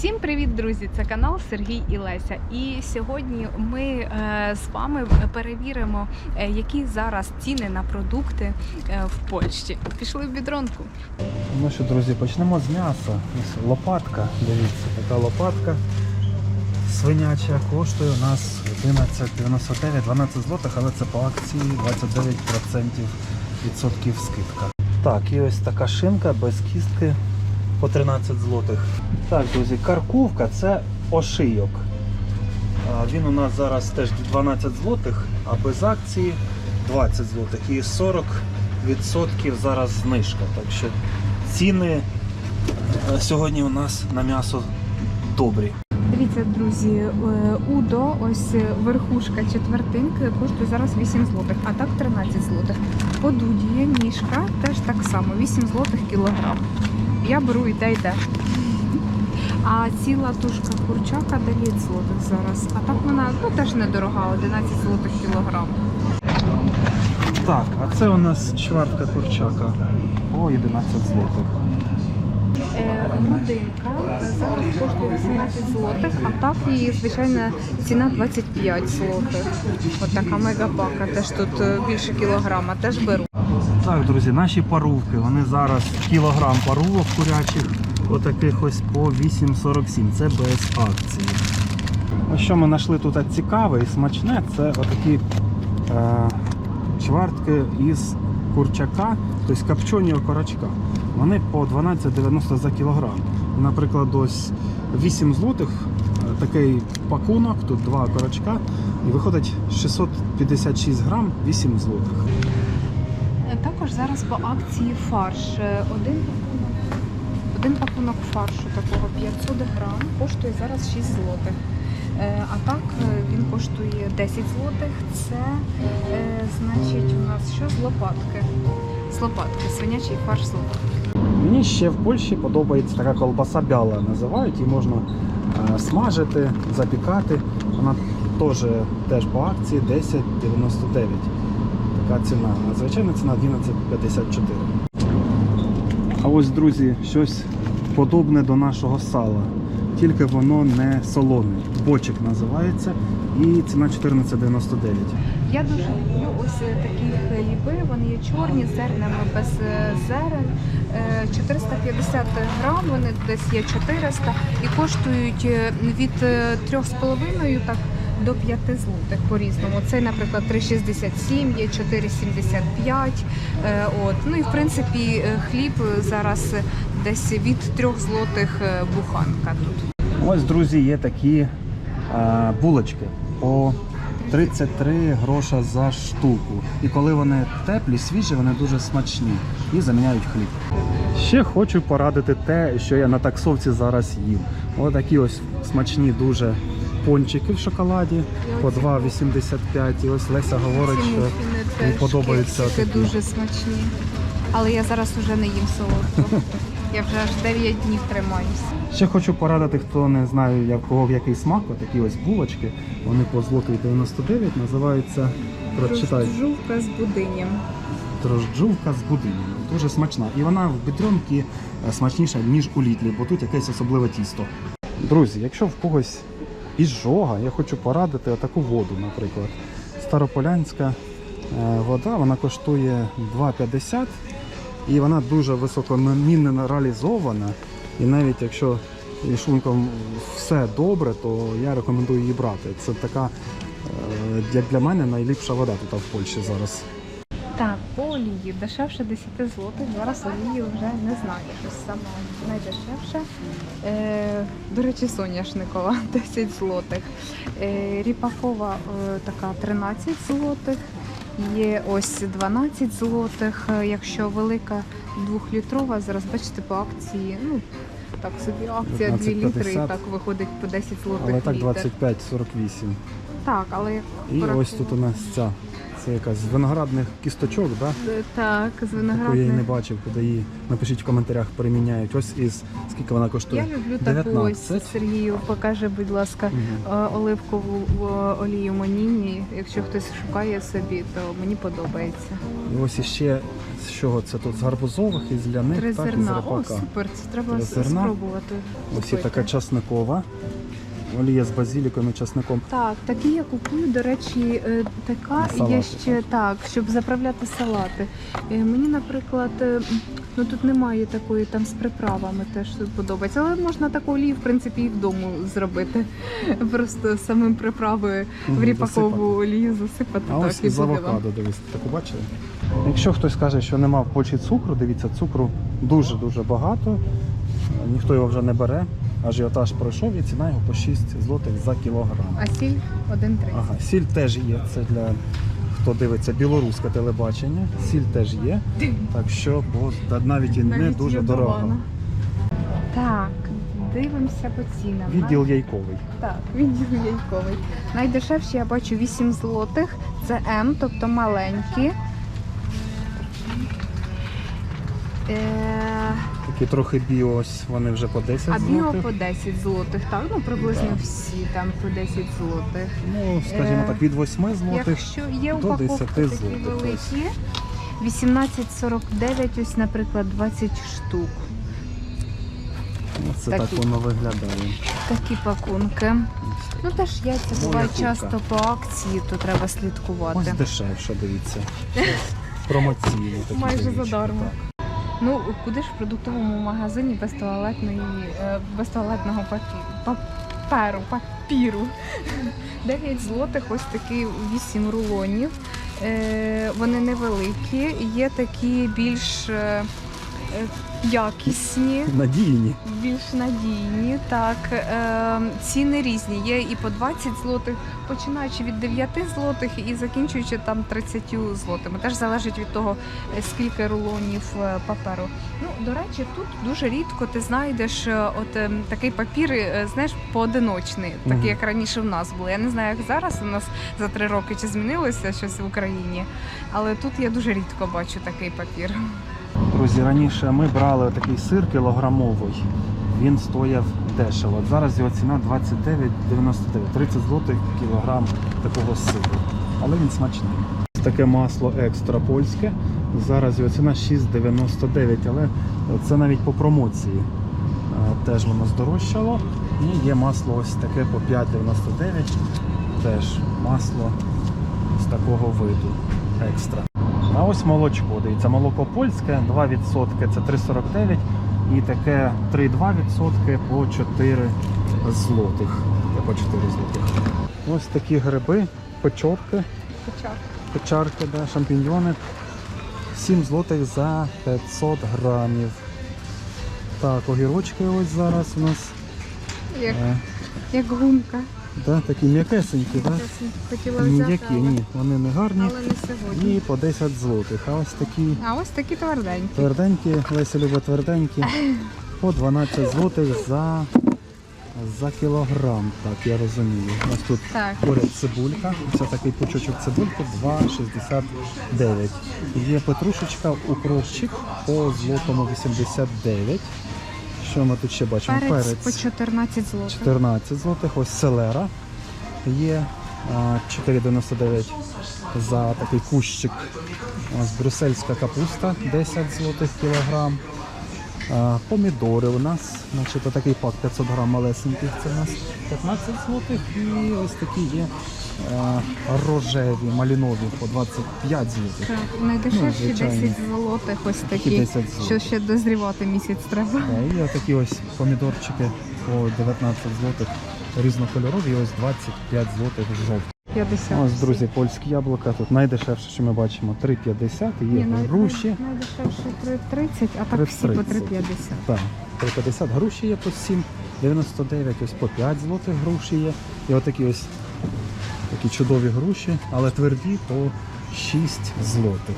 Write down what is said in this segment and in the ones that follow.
Всім привіт, друзі! Це канал Сергій і Леся. І сьогодні ми е, з вами перевіримо, е, які зараз ціни на продукти е, в Польщі. Пішли в бідронку. Ну що, друзі, почнемо з м'яса. Лопатка, дивіться, така лопатка свиняча коштує у нас 11,99, 12 злотих, але це по акції 29% відсотків скидка. Так, і ось така шинка без кістки по 13 злотих. Так, друзі, каркувка це ошийок. Він у нас зараз теж 12 злотих, а без акції 20 злотих. І 40% зараз знижка. Так що ціни е, сьогодні у нас на м'ясо добрі. Дивіться, друзі, е, Удо, ось е, верхушка четвертинки коштує зараз 8 злотих, а так 13 злотих. Подудія, ніжка теж так само, 8 злотих кілограм. Я беру і те, і те. А ціла тушка курчака 9 злотих зараз. А так вона ну, теж недорога, 11 злотих кілограм. Так, а це у нас чвертка курчака по 11 злотих. Е, Грудинка зараз коштує 18 злотих, а так її звичайна ціна 25 злотих. От така мегапака, теж тут е, більше кілограма, теж беру. Так, друзі, наші парувки, вони зараз кілограм парувок курячих, отаких ось по 8,47. Це без акції. Ось що ми знайшли тут цікаве і смачне, це отакі е, чвертки із курчака, тобто копчені окорочка. Вони по 12,90 за кілограм. Наприклад, ось 8 злотих, е, такий пакунок, тут два окорочка, і виходить 656 грам, 8 злотих. Е, Також зараз по акції фарш. Е, Один один пакунок фаршу такого 500 грам коштує зараз 6 злотих. Е, А так він коштує 10 злотих. Це значить у нас що з лопатки. З лопатки, свинячий фарш з лопатки. Мені ще в Польщі подобається така колбаса бяла називають, її можна смажити, запікати. Вона теж, теж по акції 10,99. Така ціна. А звичайна ціна 11,54. А ось, друзі, щось подобне до нашого сала. Тільки воно не солоне. Бочик називається і ціна 14,99. Я дуже люблю ось е, такі хліби, вони є чорні, зернами без е, зерен. Е, 450 грам, вони десь є 400 і коштують е, від е, 3,5 так до 5 злотих по-різному. Цей, наприклад, 3,67, є 4,75. Е, От. Ну і в принципі е, хліб зараз десь від 3 злотих е, буханка тут. Ось, друзі, є такі булочки по 33 гроша за штуку. І коли вони теплі, свіжі, вони дуже смачні і заміняють хліб. Ще хочу порадити те, що я на таксовці зараз їм. Ось такі ось смачні дуже пончики в шоколаді по 2,85. І ось Леся говорить, що їй подобаються такі. дуже смачні. Але я зараз вже не їм солодко. Я вже аж 9 днів тримаюсь. Ще хочу порадити, хто не знає, як кого в який смак, такі ось булочки. Вони по злотий 99 називаються. Прочитай. Жувка з будинням. Дрожджувка з будиною. Дуже смачна. І вона в бідренці смачніша, ніж у літлі, бо тут якесь особливе тісто. Друзі, якщо в когось іжога, я хочу порадити таку воду, наприклад. Старополянська е, вода, вона коштує 2,50 і вона дуже високо мінералізована. І навіть якщо і шлунком все добре, то я рекомендую її брати. Це така, е, як для мене, найліпша вода тут в Польщі зараз. Олії дешевше 10 злотих. Зараз олії вже не знаю, щось саме найдешевше. Е, до речі, соняшникова 10 злотих. Е, ріпакова е, така 13 злотих. Є ось 12 злотих. Е, Якщо велика двохлітрова, зараз бачите по акції. Ну так собі акція 2 літри, і так виходить по 10 злотих. Але так 25-48. Так, але як І ось тут у нас ця. Це якась з виноградних кісточок, да? Е, Так, з Таку я її не бачив, куди її напишіть в коментарях, переміняють. Ось із скільки вона коштує? Я люблю таку ось Сергію. Покаже, будь ласка, е, оливкову е, олію Моніні. Якщо хтось шукає собі, то мені подобається. І ось іще з чого це тут? З гарбузових, із ляних, Три так, і з зерна. О, супер, це треба Три зерна. спробувати. Ось купити. така часникова. Олія з базіліком і часником. Так, такі я купую, до речі, е, така На салати, є ще так, щоб заправляти салати. Е, Мені, наприклад, е, ну тут немає такої там з приправами, теж подобається. Але можна таку олію, в принципі, і вдома зробити. Просто самим приправою в Мгм, ріпакову засипати. олію засипати. А так, ось і з буде авокадо, дивіться, таку бачили? Якщо хтось каже, що нема в Польщі цукру, дивіться, цукру дуже-дуже багато. Ніхто його вже не бере. Ажіотаж пройшов і ціна його по 6 злотих за кілограм. А сіль 1,30. Ага, сіль теж є. Це для хто дивиться білоруське телебачення. Сіль теж є. Так що бо навіть і не Навіть дуже йодована. дорого. Так, дивимося по цінам. Відділ яйковий. Так, відділ яйковий. Найдешевші я бачу 8 злотих. Це М, тобто маленькі. Е, Такі трохи біо, ось вони вже по 10 а біо по 10 злотих, так? Ну приблизно Так. всі там по 10 злотих. Ну, скажімо Е, так, від 8 злотих. Якщо є до упаковки 10 такі злотих великі, 18,49, ось, наприклад, 20 штук. Це так такі. воно виглядає. Такі пакунки. Ну теж яйця бувають часто по акції, то треба Ось слідкувати. дешевше, дивіться. Промоційні такі. Майже так. Ну, куди ж в продуктовому магазині без туалетної, е, без туалетного папіру, паперу, папіру. 9 злотих, ось такі 8 рулонів. Е, вони невеликі, є такі більш е, якісні, Надійні. більш надійні. Так, е, ціни різні. Є і по 20 злотих, починаючи від 9 злотих і закінчуючи там 30 злотими. Теж залежить від того, е, скільки рулонів е, паперу. Ну, до речі, тут дуже рідко ти знайдеш е, от е, такий папір, е, знаєш, поодиночний, такий, Мгм. як раніше в нас було. Я не знаю, як зараз у нас за три роки чи змінилося щось в Україні, але тут я дуже рідко бачу такий папір. Друзі, раніше ми брали такий сир кілограмовий. Він стояв дешево. Зараз його ціна 29,99. 30 злотих кілограм такого сиру. Але він смачний. Таке масло екстра польське. Зараз його ціна 6,99, але це навіть по промоції. Е, Теж воно здорожчало. І є масло ось таке по 5,99. Теж масло з такого виду екстра. А ось молочко. Дивіться, молоко польське 2% це 3,49 і таке 3,2% по 4 злотих. По 4 злотих. Ось такі гриби, печорки, печарки, да, шампіньйони. 7 злотих за 500 грамів. Так, огірочки ось зараз у нас. як, Е, як гумка. Да, такі м'якесенькі, да? Хотіла взяти, м'які, але, ні, вони не гарні. але не сьогодні. І по 10 злотих. А ось такі А ось такі тверденькі. Тверденькі, Леся любить тверденькі. По 12 злотих за, за кілограм, так я розумію. Ось тут Так. поряд цибулька. Це такий пучочок цибульки 2,69. Є петрушечка, укропчик по злотому 89. Що ми тут ще бачимо? Перець по 14 злотих. 14 злотих. Ось селера є 4,99 за такий кущик. Ось брюссельська капуста 10 злотих кілограм. Помідори у нас, значить, такий пак 500 грам малесеньких, це у нас 15 злотих. І ось такі є рожеві, малінові по 25 злотих. Так, найдешевші Ну, 10 злотих, ось Такі такі, 10 злотих. що ще дозрівати місяць треба. І отакі ось помідорчики по 19 злотих різнокольорові, і ось 25 злотих жовті. 50. Ось, друзі, польські яблука. Тут найдешевше, що ми бачимо, 3,50 і Ні, є най- груші. Найдешевше 3,30, а так всі по 3,30. 3,50. Так, 3,50 груші є по 7,99, ось по 5 злотих груші є. І отакі ось такі чудові груші, але тверді по 6 злотих.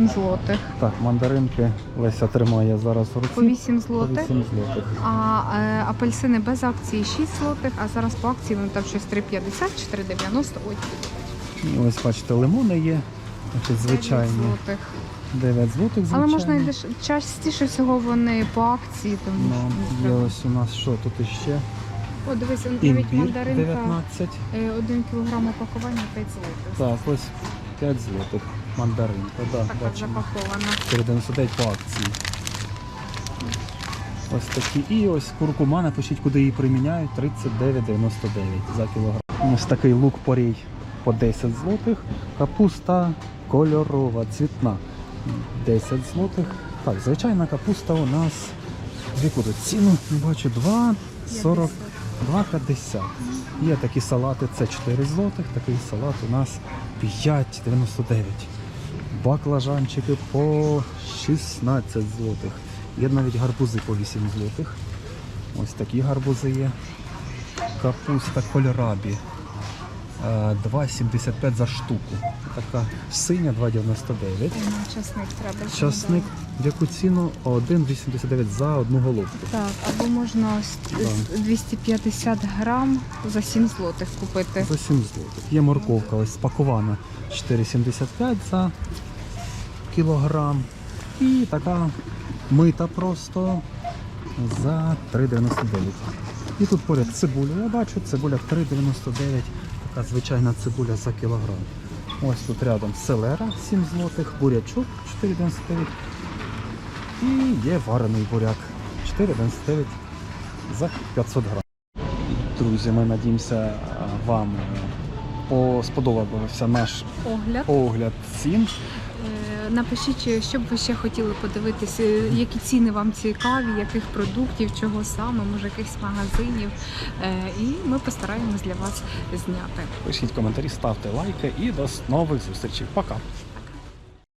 7 злотих. Так, мандаринки Леся тримає зараз в руці. По 8 По 8 злотих. А е, апельсини без акції 6 злотих, а зараз по акції вони там щось 3,50, 4,90. Ой, І ось бачите, лимони є. 9 звичайні злотих. 9 злотих, Але можна і деш... частіше всього вони по акції, тому Ну, що є ось у нас що тут іще? О, дивись, навіть Імбір мандаринка 19. е, 1 кілограм опакування 5 злотих. Так, ось 5 злотих. Мандаринка, да, Така бачимо. запакована. 4,99 по акції. Ось такі. І ось куркума, напишіть, куди її приміняють, 39,99 за кілограм. Ось такий лук порій по 10 злотих. Капуста кольорова, цвітна 10 злотих. Так, звичайна капуста у нас яку тут ціну бачу 2,40. 2,50. Є такі салати, це 4 злотих, такий салат у нас 5,99. Баклажанчики по 16 злотих. Є навіть гарбузи по 8 злотих. Ось такі гарбузи є. Капуста кольорабі. е, 2,75 за штуку. Така синя 2,99. М, Часник треба. Часник в яку ціну 1,89 за одну головку. Так, або можна ось 250 грам за 7 злотих купити. За 7 злотих. Є морковка ось спакована 4,75 за кілограм. І така мита просто за 3,99. І тут поряд цибуля. Я бачу, цибуля 3,99. Така звичайна цибуля за кілограм. Ось тут рядом селера 7 злотих, бурячок 4,99. І є варений буряк 4,99 за 500 грам. Друзі, ми надіємося, вам е, сподобався наш Огляд. огляд цін. Е, Напишіть, що б ви ще хотіли подивитися, які ціни вам цікаві, яких продуктів, чого саме, може якихось магазинів. Е, І ми постараємось для вас зняти. Пишіть коментарі, ставте лайки і до нових зустрічей. Пока!